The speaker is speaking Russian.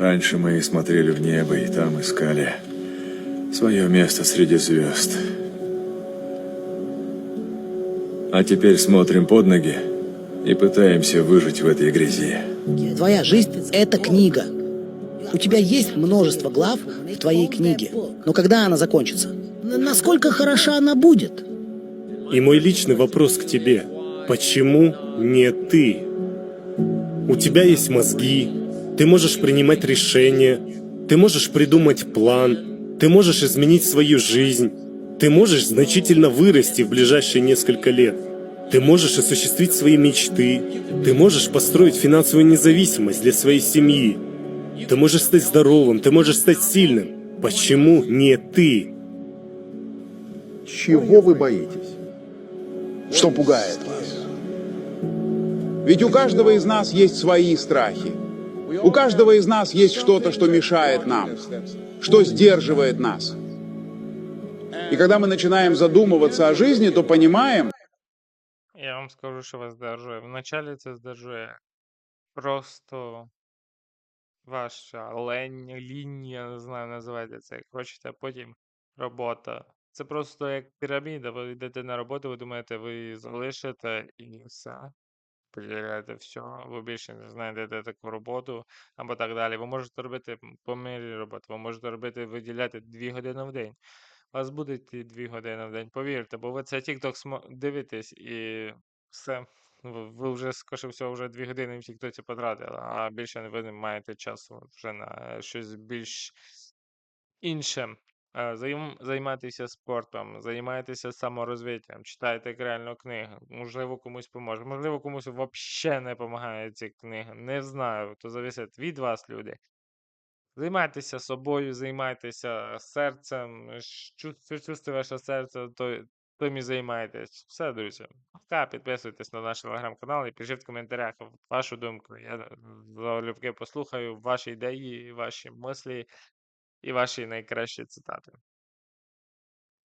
Раньше мы смотрели в небо и там искали свое место среди звезд. А теперь смотрим под ноги и пытаемся выжить в этой грязи. Твоя жизнь — это книга. У тебя есть множество глав в твоей книге. Но когда она закончится? Насколько хороша она будет? И мой личный вопрос к тебе. Почему не ты? У тебя есть мозги, ты можешь принимать решения, ты можешь придумать план, ты можешь изменить свою жизнь, ты можешь значительно вырасти в ближайшие несколько лет. Ты можешь осуществить свои мечты, ты можешь построить финансовую независимость для своей семьи, ты можешь стать здоровым, ты можешь стать сильным. Почему не ты? Чего вы боитесь? Что пугает вас? Ведь у каждого из нас есть свои страхи. У каждого из нас есть что-то, что мешает нам, что сдерживает нас. И когда мы начинаем задумываться о жизни, то понимаем, Я вам скажу, що вас здержує. Вначалі це здержує просто ваша лень, лінь, я не знаю, називайте це як хочете, а потім робота. Це просто як піраміда. Ви йдете на роботу, ви думаєте, ви залишите і все. Поділяєте все, ви більше не знайдете таку роботу або так далі. Ви можете робити по мірі роботи, ви можете робити, виділяти 2 години в день. У вас будуть ті 2 години в день, повірте, бо ви це TikTok дивитесь і все. Ви вже, скоріше всього, вже 2 години в TikTok потратили, а більше ви не маєте часу вже на щось більш інше. Е, займ- Займайтеся спортом, займайтеся саморозвиттям, читайте реально книги. Можливо, комусь поможе. Можливо, комусь взагалі не допомагає ці книги. Не знаю, то залежить від вас, люди. Займайтеся собою, займайтеся серцем. Що чувствує ваше серце, то, тим і займайтесь. Все, друзі. Пока, підписуйтесь на наш телеграм-канал і пишіть в коментарях вашу думку. Я залюбки послухаю ваші ідеї, ваші мислі і ваші найкращі цитати.